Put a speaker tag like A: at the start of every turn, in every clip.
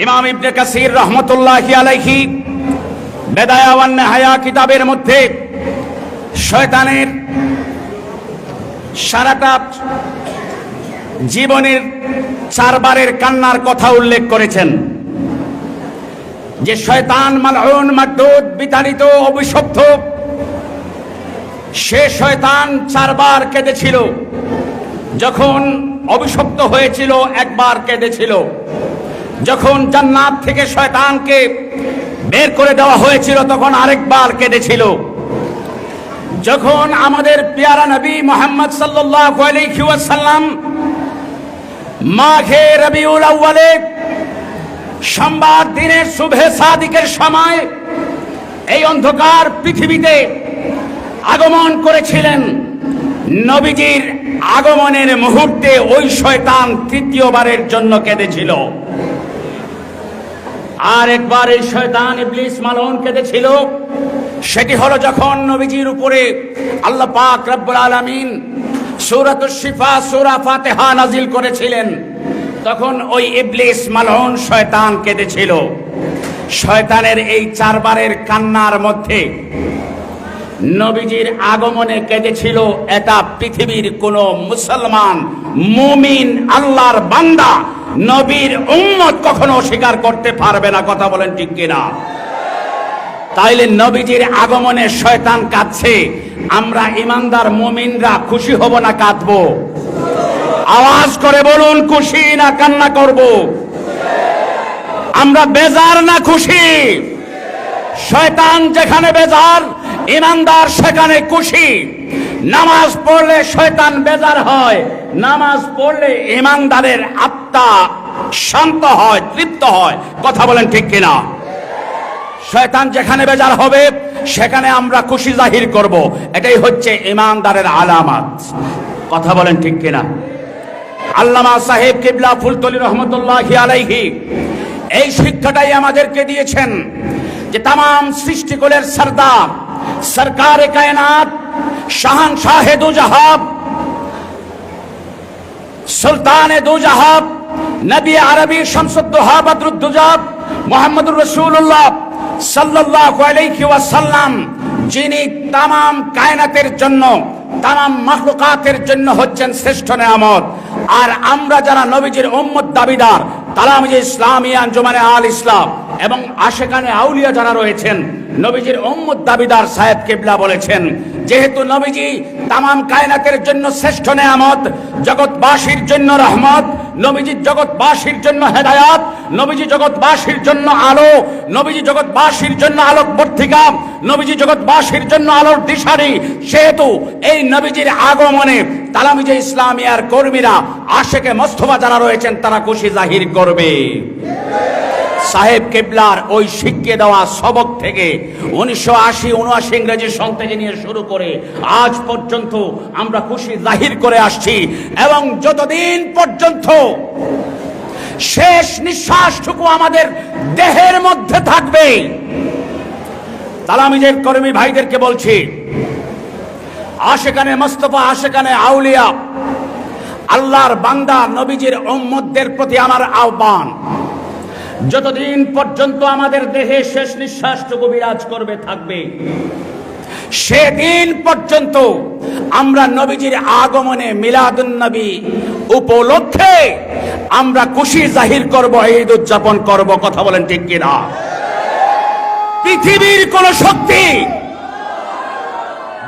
A: ইমাম ইবনে কাসির রহমতুল্লাহ আলাইহি বেদায়াওয়ান হায়া কিতাবের মধ্যে শয়তানের সারাটা জীবনের চারবারের কান্নার কথা উল্লেখ করেছেন। যে শয়তান মালউন মাদুদ বিতাড়িত অভিশপ্ত, সে শয়তান চারবার কেঁদেছিল, যখন অভিশপ্ত হয়েছিল একবার কেঁদেছিল। যখন জান্নাত থেকে শয়তানকে বের করে দেওয়া হয়েছিল, তখন আরেকবার কেঁদেছিল। যখন আমাদের পেয়ারা নবী মোহাম্মদ ওয়াসাল্লাম মাঘে রবিউল আউয়ালে সোমবার দিনের শুভে সাদিকের সময় এই অন্ধকার পৃথিবীতে আগমন করেছিলেন, নবীজির আগমনের মুহূর্তে ওই শয়তান তৃতীয়বারের জন্য কেঁদেছিল। আর একবার এই শয়তান ইবলিস মালন কেঁদেছিল। সেটি হলো যখন নবীজির উপরে আল্লাহ পাক রব্বুল আলামিন সূরাতুশ শিফা, সূরা ফাতিহা নাজিল করেছিলেন। তখন ওই ইবলিস মালন শয়তান কেঁদেছিল। শয়তানের এই চারবারের কান্নার মধ্যে নবীজির আগমনে কেঁদেছিল এটা পৃথিবীর কোন মুসলমান মুমিন আল্লাহর বান্দা। নবীর উম্মত কখনো স্বীকার করতে পারবে না, কথা বলেন ঠিক কিনা? তাইলে নবীজির আগমনে শয়তান কাঁদছে, আমরা ইমানদার মুমিনরা খুশি হব না কাঁদবো? আওয়াজ করে বলুন, খুশি না কান্না করব? আমরা বেজার না খুশি? শয়তান যেখানে বেজার, ইমানদার সেখানে খুশি। নামাজ পড়লে শয়তান বেজার হয়, নামাজ পড়লে ইমানদারের আত্মা শান্ত হয়, তৃপ্ত হয়। কথা বলেন ঠিক কিনা? শয়তান যেখানে বেজার হবে, সেখানে আমরা খুশি জাহির করব। এটাই হচ্ছে ইমানদারের আলামাত। কথা বলেন ঠিক কিনা? আল্লামা সাহেব কিবলা ফুলতলি রহমতুল্লাহ আলাইহি, এই শিক্ষাটাই আমাদেরকে দিয়েছেন যে তাম সৃষ্টিকুলের সর্দার সরকার কায়নাত শাহান শাহেদু জাহাব, সুলতান দু জাহাব, নবী আরবি শামসুদ্দোহা বদরুদ্দুজাব মোহাম্মদুর রসুল্লাহ সাল্লাল্লাহু আলাইহি ওয়াসাল্লাম, যিনি তামাম কায়নাতের জন্য, তামাম মাখলুকাতের জন্য হচ্ছেন শ্রেষ্ঠ নেয়ামত। আর আমরা যারা নবীজির উম্মত দাবিদার তালামিজ ইসলামী আঞ্জুমানে আল ইসলাম এবং আশেকানে আউলিয়া যারা রয়েছেন নবীজির উম্মত দাবিদার সাহেব কেবলা বলেছেন, যেহেতু নবীজি তামাম কায়নাতের জন্য শ্রেষ্ঠ নেয়ামত, জগৎবাসীর জন্য রহমত, নবীজি জগৎবাসীর জন্য হেদায়াত, নবীজি জগৎবাসীর জন্য আলো, নবীজি জগৎবাসীর জন্য আলোক বর্তিকা নবীজি জগৎবাসীর জন্য আলোর দিশারি, সেহেতু এই নবীজির আগমনে তালামিজে ইসলামিয়ার কর্মীরা আশেকে মস্তফা যারা রয়েছেন, তারা খুশি জাহির করবে। সাহেব কেবলার ওই শিখিয়ে দেওয়া সবক থেকে উনিশশো আশি, উনআশি ইংরেজি সন নিয়ে শুরু করে আজ পর্যন্ত আমরা খুশি জাহির করে আসছি এবং যতদিন পর্যন্ত শেষ নিঃশ্বাসটুকু আমাদের দেহের মধ্যে থাকবে, তালামিজের কর্মী ভাইদেরকে বলছি, আশেখানে মোস্তফা, আশেখানে আউলিয়া, আল্লাহর বান্দা নবীজির উম্মতদের প্রতি আমার আহ্বান। যতদিন পর্যন্ত আমাদের দেহে শেষ নিঃশ্বাসটুকু বিরাজ করবে, থাকবে, সেদিন পর্যন্ত আমরা নবীজির আগমনে মিলাদুন নবী উপলক্ষে আমরা খুশি জাহির করব, ঈদ উদযাপন করব, কথা বলেন ঠিক কিনা? পৃথিবীর কোন শক্তি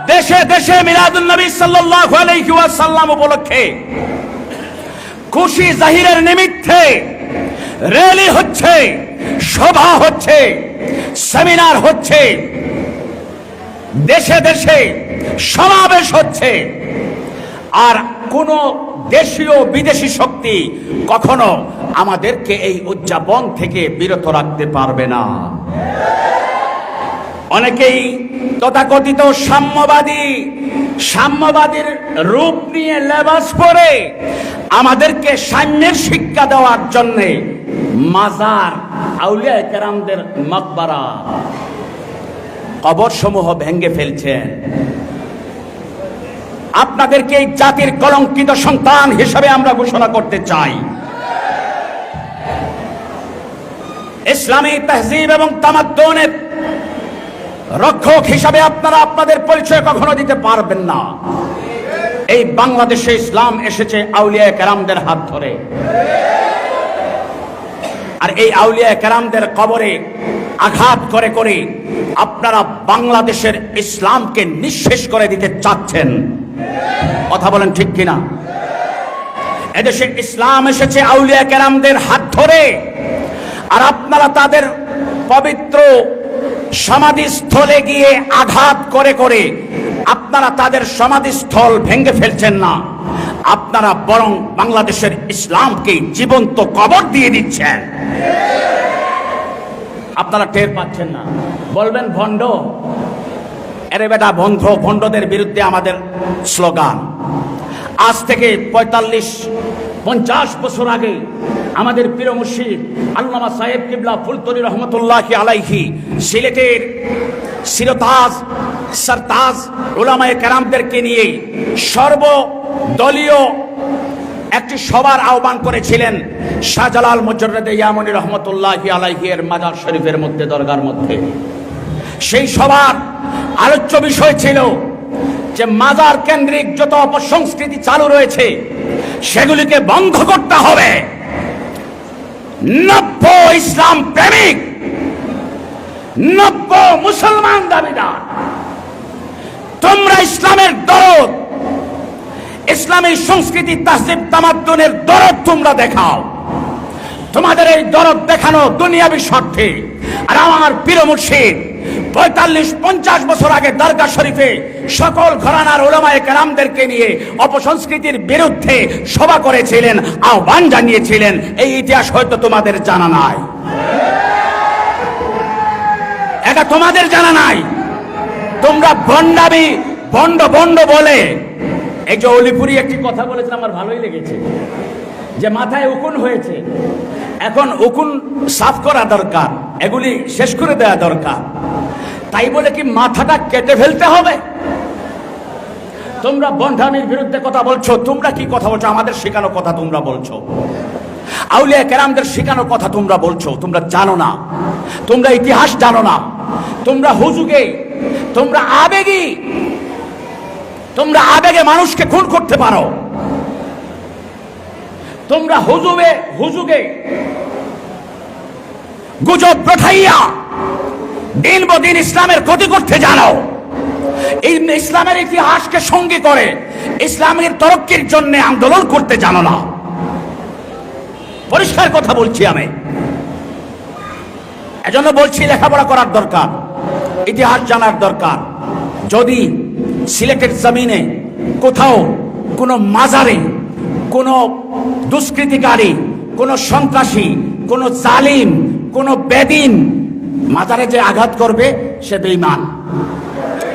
A: দেশে দেশে মিলাদুন নবী সাল্লাল্লাহু আলাইহি ওয়াসাল্লাম উপলক্ষে খুশি জাহিরের নিমিত্তে র্যালি হচ্ছে, সভা হচ্ছে, সেমিনার হচ্ছে, দেশে দেশে সমাবেশ হচ্ছে। আর কোন দেশীয় বিদেশি শক্তি কখনো আমাদেরকে এই উদযাপন থেকে বিরত রাখতে পারবে না। অনেকেই তথাকথিত সাম্যবাদী, সাম্যবাদীর রূপ নিয়ে লেবাস পরে আমাদেরকে সাম্যের শিক্ষা দেওয়ার জন্য মাজার আউলিয়া কেরামদের মকবারা কবর সমূহ ভেঙ্গে ফেলছেন। আপনাদেরকে এই জাতির কলঙ্কিত সন্তান হিসেবে আমরা ঘোষণা করতে চাই। ইসলামী তহজিব এবং তামাদ্দনের রক্ষক হিসাবে আপনারা আপনাদের পরিচয় কখনো দিতে পারবেন না। এই বাংলাদেশে ইসলাম এসেছে আউলিয়া কেরামদের হাত ধরে। আর এই আউলিয়া কেরামদের কবরে আঘাত করে করে আপনারা বাংলাদেশের ইসলামকে নিঃশেষ করে দিতে চাচ্ছেন। কথা বলেন ঠিক কিনা? এদেশে ইসলাম এসেছে আউলিয়া কেরামদের হাত ধরে। আর আপনারা তাদের পবিত্র সমাধিস্থলে গিয়ে আঘাত করে করে আপনারা তাদের সমাধিস্থল ভেঙে ফেলছেন না। আপনারা বরং বাংলাদেশের ইসলামকে জীবন্ত কবর দিয়ে দিচ্ছেন। আপনারা টের পাচ্ছেন না। বলবেন, ভণ্ড এরে বেটা বন্ধ, ভণ্ডদের বিরুদ্ধে আমাদের স্লোগান। আজ থেকে পঁয়তাল্লিশ, পঞ্চাশ বছর আগে আমাদের প্রিয় মুর্শিদ আল্লামা সাহেব কিবলা ফুলতরি রহমতুল্লাহ আলাইহি, সিলেটের সিরতাজ, সরতাজ ওলামায়ে কেরামদেরকে নিয়ে সর্বদলীয় একটি সবার আহ্বান করেছিলেন শাহজালাল মুজরদে ইয়ামনি রহমতুল্লাহ এর মাজার শরীফের মধ্যে, দরগার মধ্যে। সেই সবার আলোচ্য বিষয় ছিল যে মাজার কেন্দ্রিক যত অপসংস্কৃতি চালু রয়েছে, সেগুলিকে বন্ধ করতে হবে। নব্য ইসলাম প্রেমিক, নব্য মুসলমান দাবিদার। তোমরা ইসলামের দরদ ইসলামের সংস্কৃতি তাসিব তামাদ্দনের দরদ তোমরা দেখাও। তোমাদের এই দরদ দেখানো দুনিয়াবি স্বার্থে। আর আমার প্রিয় মুর্শিদ পঁয়তাল্লিশ, পঞ্চাশ বছর আগে দরগা শরীফে সকল ঘরানার ওলামায় কেরামদেরকে নিয়ে অপসংস্কৃতির বিরুদ্ধে সভা করেছিলেন, আহ্বান জানিয়েছিলেন। এই ইতিহাস হয়তো তোমাদের জানা নাই। এটা তোমাদের জানা নাই। তোমরা বন্ডাবি বন্ড বন্ড বলে। এই যে অলিপুরি একটি কথা বলেছেন, আমার ভালোই লেগেছে। যে মাথায় উকুন হয়েছে। এখন উকুন সাফ করা দরকার। এগুলি শেষ করে দেওয়া দরকার। তাই বলে কি মাথাটা কেটে ফেলতে হবে? তোমরা বন্ধামির বিরুদ্ধে কথা বলছো, তোমরা কি কথা বলছো? আমাদের শেখানো কথা তোমরা বলছো। আউলিয়া কেরামদের শেখানো কথা তোমরা বলছো, তোমরা জানো না। তোমরা ইতিহাস জানো না। তোমরা হুজুগে, তোমরা আবেগী। তোমরা আবেগে মানুষকে খুন করতে পারো। তোমরা হুজুবে, হুজুগে। গুজব প্রঠাইয়া দিন ইসলামের ক্ষতি করতে জানো ইসলামের ইতিহাসকে সঙ্গী করে, ইসলামের তরক্কির জন্য আন্দোলন করতে জানো না। পরিষ্কার কথা বলছি আমি। এজন্য বলছি লেখাপড়া করার দরকার, ইতিহাস জানার দরকার। যদি সিলেটের জমিনে কোথাও কোনো মাজারে কোনো দুষ্কৃতিকারী, কোনো সন্ত্রাসী, কোনো জালিম, কোনো বেদিন মাজারে যে আঘাত করবে সে বেঈমান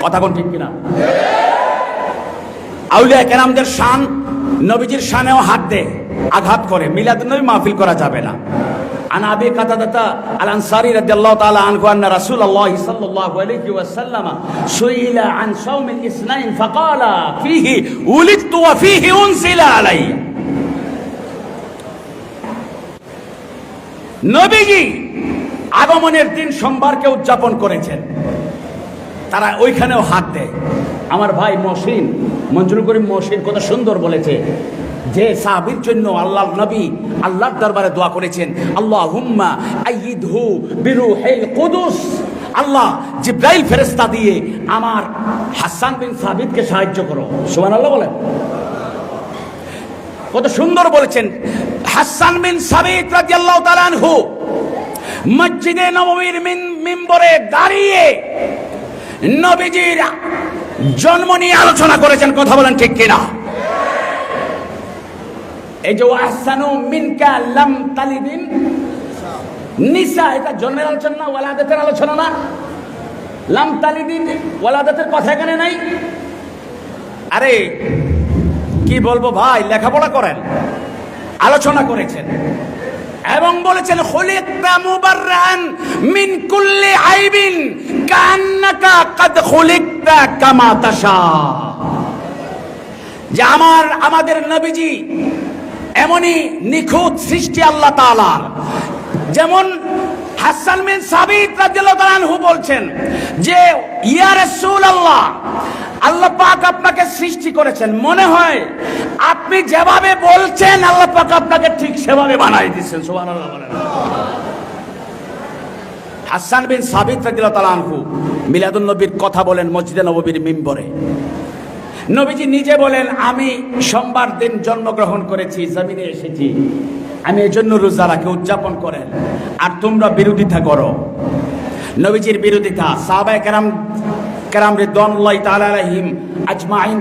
A: কথা কোন ঠিক কিনা আউলিয়া কেরামদের শান নবীজির শানেও হাত দে আঘাত করে মিলাদ নবী মাহফিল করা যাবে না عن ابي قتاده الانصاري رضي الله تعالى عنه ان رسول الله صلى الله عليه وسلم سئل عن صوم الاثنين فقال فيه ولدت وفيه انزل علي নবীজি আগমনের দিন সোমবারকে উদযাপন করেছেন। তারা ওইখানেও হাত দেয়। আমার ভাই মহসিন, মঞ্জুর করিম মহসিন কত সুন্দর বলেছে যে সাহাবির জন্য আল্লাহ নবী আল্লাহর দরবারে দোয়া করেছেন আল্লাহ হুম্মা আইদ হু বিরু বিরুহিল কুদুস। আল্লাহ জিব্রাইল ফেরেস্তা দিয়ে আমার হাসান বিন সাবিতকে সাহায্য করো। সুবহানাল্লাহ বলেন। কত সুন্দর বলেছেন, হাসান বিন সাবিত রাদিয়াল্লাহু তাআলা আনহু। মসজিদে নববীর মিম্বরে দাঁড়িয়ে নবীজির জন্ম নিয়ে আলোচনা করেছেন, কথা বলেন ঠিক কিনা? এই যে আহসানু মিনকা লাম তালিদিন নিসা, এটা জন্মের আলোচনা না ওয়ালাদাতের আলোচনা না। লাম তালিদিন ওয়ালাদাতের কথা এখানে নাই। আরে, কি বলব ভাই, লেখাপড়া করেন, আলোচনা করেছেন। এবং বলেছেন, খুলিকতা মুবাররান মিন কুল্লি আইবিন কান্নাকা কাদ খুলিকতা কামা তাশা। যে আমার, আমাদের নবীজি এমনই নিখুঁত সৃষ্টি আল্লাহ তাআলার। যেমন হাসান বিন সাবিত রাদিয়াল্লাহু তাআলা আনহু বলছেন যে, ইয়া রাসূলুল্লাহ আল্লাহ পাক আপনাকে সৃষ্টি করেছেন। মনে হয় আপনি যেভাবে বলছেন, আল্লাহ পাক আপনাকে ঠিক সেভাবে বানাই দিচ্ছেন হাসান বিন সাবিত রাদিয়াল্লাহু মিলাদুন নবীর কথা বলেন মসজিদে নববীর মিম্বরে। নবীজি নিজে বলেন, আমি সোমবার দিন জন্মগ্রহণ করেছি, জমিনে এসেছি। আমি এই জন্য রোজা রাখি, উদযাপন করেন। আর তোমরা বিরোধিতা করো। নবীজির বিরোধিতা, সাহাবায়ে কেরাম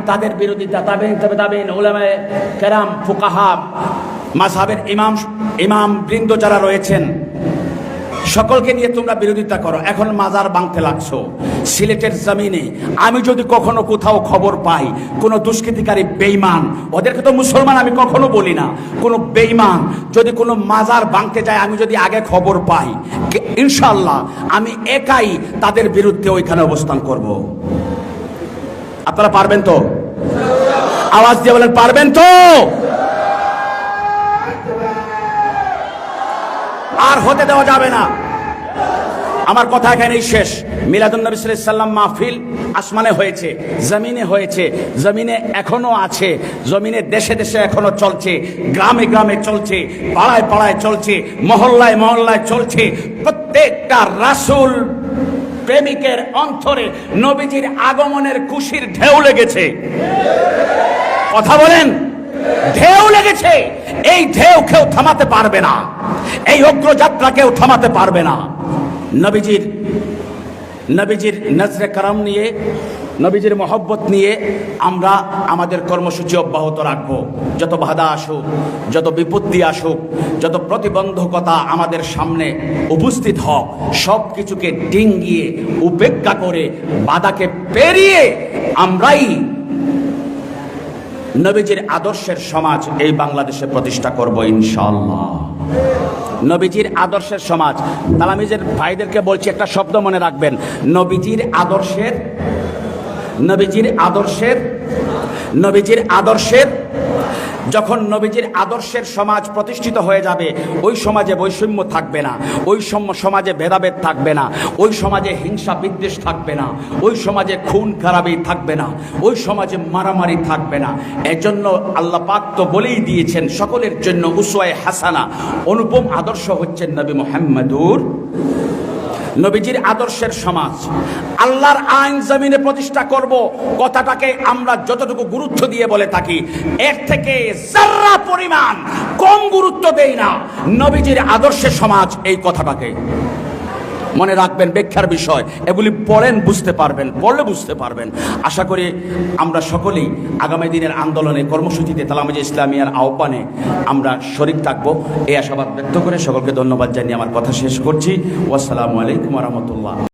A: তাদের বিরোধিতা তাবেইন তবে তাবেন উলামায়ে কেরাম ফুকাহাব মাযহাবের ইমাম ইমাম বৃন্দ যারা রয়েছেন সকলকে নিয়ে তোমরা বিরোধিতা করো। এখন মাজার বাংতে লাগছো। সিলেটের জমিনে আমি যদি কখনো কোথাও খবর পাই, কোনো দুষ্কৃতিকারী বেইমান ওদেরকে তো মুসলমান আমি কখনো বলি না, কোনো বেইমান যদি কোনো মাজার বাংতে যায়, আমি যদি আগে খবর পাই ইনশাল্লাহ আমি একাই তাদের বিরুদ্ধে ওইখানে অবস্থান করব। আপনারা পারবেন তো? আওয়াজ দিয়ে বলেন, পারবেন তো? আর হতে দেওয়া যাবে না। আমার কথা এখানেই শেষ। মিলাদুন নবী সাল্লাম মাহফিল আসমানে হয়েছে, জমিনে হয়েছে, জমিনে এখনও আছে, জমিনে দেশে দেশে এখনও চলছে, গ্রামে গ্রামে চলছে, পাড়ায় পাড়ায় চলছে, মহল্লায় মহল্লায় চলছে। প্রত্যেকটা রাসূল প্রেমিকের অন্তরে নবীজির আগমনের খুশির ঢেউ লেগেছে। কথা বলেন? ঢেউ লেগেছে। এই ঢেউ কেউ থামাতে পারবে না। এই অগ্রযাত্রা কেউ থামাতে পারবে না। নবীজির নবীজির নজরে কারাম নিয়ে, নবীজির মহব্বত নিয়ে আমরা আমাদের কর্মসূচি অব্যাহত রাখব। যত বাধা আসুক, যত বিপত্তি আসুক, যত প্রতিবন্ধকতা আমাদের সামনে উপস্থিত হোক, সব কিছুকে ডিঙ্গিয়ে, উপেক্ষা করে, বাধাকে পেরিয়ে আমরাই নবীজির আদর্শের সমাজ এই বাংলাদেশে প্রতিষ্ঠা করব ইনশাল্লাহ নবীজির আদর্শের সমাজ। তালামিজের ভাইদেরকে বলছি, একটা শব্দ মনে রাখবেন। নবীজির আদর্শের নবীজির আদর্শের নবীজির আদর্শের যখন নবীজির আদর্শের সমাজ প্রতিষ্ঠিত হয়ে যাবে, ওই সমাজে বৈষম্য থাকবে না, ওই সমাজে ভেদাভেদ থাকবে না, ওই সমাজে হিংসা বিদ্বেষ থাকবে না, ওই সমাজে খুন খারাপি থাকবে না, ওই সমাজে মারামারি থাকবে না। এজন্য আল্লাহ পাক তো বলেই দিয়েছেন, সকলের জন্য উসওয়ায়ে হাসানা, অনুপম আদর্শ হচ্ছেন নবী মোহাম্মদুর নবীজির আদর্শের সমাজ। আল্লাহর আইন জমিনে প্রতিষ্ঠা করব, কথাটাকে আমরা যতটুকু গুরুত্ব দিয়ে বলে থাকি, এর থেকে যারা পরিমাণ কম গুরুত্ব দেই না, নবীজির আদর্শের সমাজ এই কথাটাকে। মনে রাখবেন, ব্যাখ্যার বিষয়। এগুলি পড়েন, বুঝতে পারবেন, পড়লে বুঝতে পারবেন। আশা করি আমরা সকলেই আগামী দিনের আন্দোলনে, কর্মসূচিতে, তালামাজ ইসলামিয়ার আহ্বানে আমরা শরিক থাকব। এই আশাবাদ ব্যক্ত করে সকলকে ধন্যবাদ জানিয়ে আমার কথা শেষ করছি। ওয়াসালামু আলাইকুম রহমতুল্লাহ।